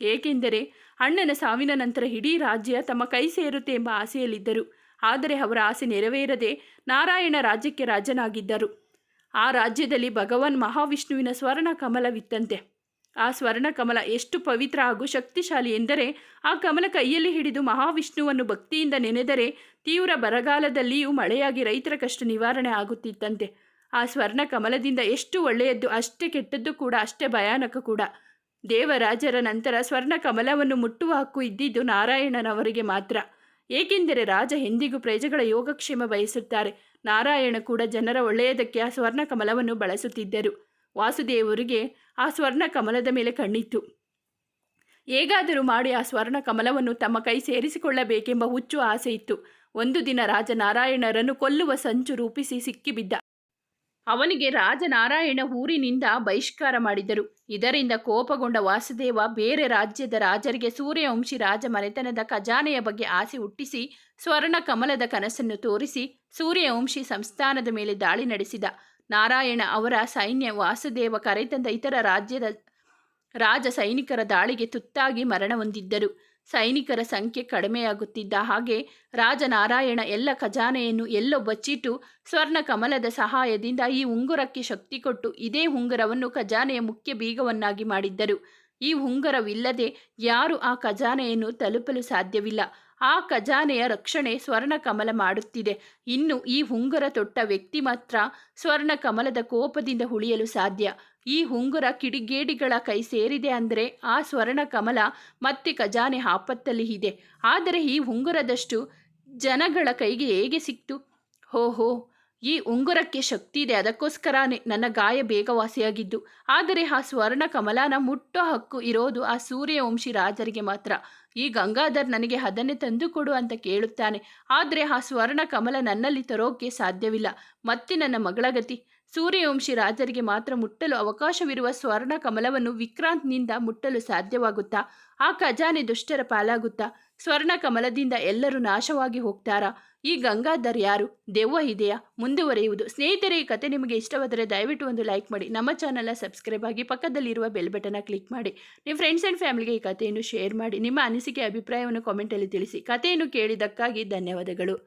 Speaker 1: ಏಕೆಂದರೆ ಅಣ್ಣನ ಸಾವಿನ ನಂತರ ಇಡೀ ರಾಜ್ಯ ತಮ್ಮ ಕೈ ಸೇರುತ್ತೆ ಎಂಬ ಆಸೆಯಲ್ಲಿದ್ದರು. ಆದರೆ ಅವರ ಆಸೆ ನೆರವೇರದೆ ನಾರಾಯಣ ರಾಜ್ಯಕ್ಕೆ ರಾಜನಾಗಿದ್ದರು. ಆ ರಾಜ್ಯದಲ್ಲಿ ಭಗವಾನ್ ಮಹಾವಿಷ್ಣುವಿನ ಸ್ವರ್ಣ ಕಮಲವಿತ್ತಂತೆ. ಆ ಸ್ವರ್ಣ ಕಮಲ ಎಷ್ಟು ಪವಿತ್ರ ಹಾಗೂ ಶಕ್ತಿಶಾಲಿ ಎಂದರೆ ಆ ಕಮಲ ಕೈಯಲ್ಲಿ ಹಿಡಿದು ಮಹಾವಿಷ್ಣುವನ್ನು ಭಕ್ತಿಯಿಂದ ನೆನೆದರೆ ತೀವ್ರ ಬರಗಾಲದಲ್ಲಿಯೂ ಮಳೆಯಾಗಿ ರೈತರ ಕಷ್ಟ ನಿವಾರಣೆ ಆಗುತ್ತಿತ್ತಂತೆ. ಆ ಸ್ವರ್ಣ ಕಮಲದಿಂದ ಎಷ್ಟು ಒಳ್ಳೆಯದ್ದು ಅಷ್ಟೇ ಕೆಟ್ಟದ್ದು ಕೂಡ, ಅಷ್ಟೇ ಭಯಾನಕ ಕೂಡ. ದೇವರಾಜರ ನಂತರ ಸ್ವರ್ಣ ಕಮಲವನ್ನು ಮುಟ್ಟುವ ಹಕ್ಕು ಇದ್ದಿದ್ದು ನಾರಾಯಣನವರಿಗೆ ಮಾತ್ರ. ಏಕೆಂದರೆ ರಾಜ ಎಂದಿಗೂ ಪ್ರಜೆಗಳ ಯೋಗಕ್ಷೇಮ ಬಯಸುತ್ತಾರೆ. ನಾರಾಯಣ ಕೂಡ ಜನರ ಒಳ್ಳೆಯದಕ್ಕೆ ಆ ಸ್ವರ್ಣ ಕಮಲವನ್ನು ಬಳಸುತ್ತಿದ್ದರು. ವಾಸುದೇವರಿಗೆ ಆ ಸ್ವರ್ಣ ಕಮಲದ ಮೇಲೆ ಕಣ್ಣಿತ್ತು. ಹೇಗಾದರೂ ಮಾಡಿ ಆ ಸ್ವರ್ಣ ಕಮಲವನ್ನು ತಮ್ಮ ಕೈ ಸೇರಿಸಿಕೊಳ್ಳಬೇಕೆಂಬ ಹುಚ್ಚು ಆಸೆ ಇತ್ತು. ಒಂದು ದಿನ ರಾಜನಾರಾಯಣರನ್ನು ಕೊಲ್ಲುವ ಸಂಚು ರೂಪಿಸಿ ಸಿಕ್ಕಿಬಿದ್ದ. ಅವನಿಗೆ ರಾಜನಾರಾಯಣ ಊರಿನಿಂದ ಬಹಿಷ್ಕಾರ ಮಾಡಿದರು. ಇದರಿಂದ ಕೋಪಗೊಂಡ ವಾಸುದೇವ ಬೇರೆ ರಾಜ್ಯದ ರಾಜರಿಗೆ ಸೂರ್ಯವಂಶಿ ರಾಜ ಮನೆತನದ ಖಜಾನೆಯ ಬಗ್ಗೆ ಆಸೆ ಹುಟ್ಟಿಸಿ ಸ್ವರ್ಣ ಕಮಲದ ಕನಸನ್ನು ತೋರಿಸಿ ಸೂರ್ಯವಂಶಿ ಸಂಸ್ಥಾನದ ಮೇಲೆ ದಾಳಿ ನಡೆಸಿದ. ನಾರಾಯಣ ಅವರ ಸೈನ್ಯ ವಾಸುದೇವ ಕರೆತಂದ ಇತರ ರಾಜ್ಯದ ರಾಜ ಸೈನಿಕರ ದಾಳಿಗೆ ತುತ್ತಾಗಿ ಮರಣ ಹೊಂದಿದ್ದರು. ಸೈನಿಕರ ಸಂಖ್ಯೆ ಕಡಿಮೆಯಾಗುತ್ತಿದ್ದ ಹಾಗೆ ರಾಜನಾರಾಯಣ ಎಲ್ಲ ಖಜಾನೆಯನ್ನು ಎಲ್ಲೋ ಬಚ್ಚಿಟ್ಟು ಸ್ವರ್ಣ ಕಮಲದ ಸಹಾಯದಿಂದ ಈ ಉಂಗುರಕ್ಕೆ ಶಕ್ತಿ ಕೊಟ್ಟು ಇದೇ ಉಂಗುರವನ್ನು ಖಜಾನೆಯ ಮುಖ್ಯ ಬೀಗವನ್ನಾಗಿ ಮಾಡಿದ್ದರು. ಈ ಉಂಗುರವಿಲ್ಲದೆ ಯಾರು ಆ ಖಜಾನೆಯನ್ನು ತಲುಪಲು ಸಾಧ್ಯವಿಲ್ಲ. ಆ ಖಜಾನೆಯ ರಕ್ಷಣೆ ಸ್ವರ್ಣಕಮಲ ಮಾಡುತ್ತಿದೆ. ಇನ್ನು ಈ ಉಂಗುರ ತೊಟ್ಟ ವ್ಯಕ್ತಿ ಮಾತ್ರ ಸ್ವರ್ಣಕಮಲದ ಕೋಪದಿಂದ ಉಳಿಯಲು ಸಾಧ್ಯ. ಈ ಉಂಗುರ ಕಿಡಿಗೇಡಿಗಳ ಕೈ ಸೇರಿದೆ ಅಂದರೆ ಆ ಸ್ವರ್ಣ ಕಮಲ ಮತ್ತೆ ಖಜಾನೆ ಆಪತ್ತಲ್ಲಿ ಇದೆ. ಆದರೆ ಈ ಉಂಗುರದಷ್ಟು ಜನಗಳ ಕೈಗೆ ಹೇಗೆ ಸಿಕ್ತು? ಹೋ ಹೋ ಈ ಉಂಗುರಕ್ಕೆ ಶಕ್ತಿ ಇದೆ. ಅದಕ್ಕೋಸ್ಕರನೇ ನನ್ನ ಗಾಯ ಬೇಗ ವಾಸಿಯಾಗಿದ್ದು ಆದರೆ ಆ ಸ್ವರ್ಣ ಕಮಲನ ಮುಟ್ಟೋ ಹಕ್ಕು ಇರೋದು ಆ ಸೂರ್ಯವಂಶಿ ರಾಜರಿಗೆ ಮಾತ್ರ. ಈ ಗಂಗಾಧರ್ ನನಗೆ ಅದನ್ನೇ ತಂದು ಕೊಡು ಅಂತ ಕೇಳುತ್ತಾನೆ. ಆದರೆ ಆ ಸ್ವರ್ಣ ಕಮಲ ನನ್ನಲ್ಲಿ ತರೋಕೆ ಸಾಧ್ಯವಿಲ್ಲ. ಮತ್ತೆ ನನ್ನ ಮಗಳ ಗತಿ. ಸೂರ್ಯವಂಶಿ ರಾಜರಿಗೆ ಮಾತ್ರ ಮುಟ್ಟಲು ಅವಕಾಶವಿರುವ ಸ್ವರ್ಣ ಕಮಲವನ್ನು ವಿಕ್ರಾಂತ್ನಿಂದ ಮುಟ್ಟಲು ಸಾಧ್ಯವಾಗುತ್ತಾ? ಆ ಖಜಾನೆ ದುಷ್ಟರ ಪಾಲಾಗುತ್ತಾ? ಸ್ವರ್ಣ ಕಮಲದಿಂದ ಎಲ್ಲರೂ ನಾಶವಾಗಿ ಹೋಗ್ತಾರಾ? ಈ ಗಂಗಾಧರ್ ಯಾರು? ದೆವ್ವ ಇದೆಯಾ? ಮುಂದುವರಿಯುವುದು. ಸ್ನೇಹಿತರೆ, ಈ ಕತೆ ನಿಮಗೆ ಇಷ್ಟವಾದರೆ ದಯವಿಟ್ಟು ಒಂದು ಲೈಕ್ ಮಾಡಿ. ನಮ್ಮ ಚಾನಲ್ನ ಸಬ್ಸ್ಕ್ರೈಬ್ ಆಗಿ ಪಕ್ಕದಲ್ಲಿರುವ ಬೆಲ್ ಬಟನ್ನ ಕ್ಲಿಕ್ ಮಾಡಿ. ನಿಮ್ಮ ಫ್ರೆಂಡ್ಸ್ ಆ್ಯಂಡ್ ಫ್ಯಾಮಿಲಿಗೆ ಈ ಕಥೆಯನ್ನು ಶೇರ್ ಮಾಡಿ. ನಿಮ್ಮ ಅನಿಸಿಕೆ, ಅಭಿಪ್ರಾಯವನ್ನು ಕಾಮೆಂಟಲ್ಲಿ ತಿಳಿಸಿ. ಕಥೆಯನ್ನು ಕೇಳಿದ್ದಕ್ಕಾಗಿ ಧನ್ಯವಾದಗಳು.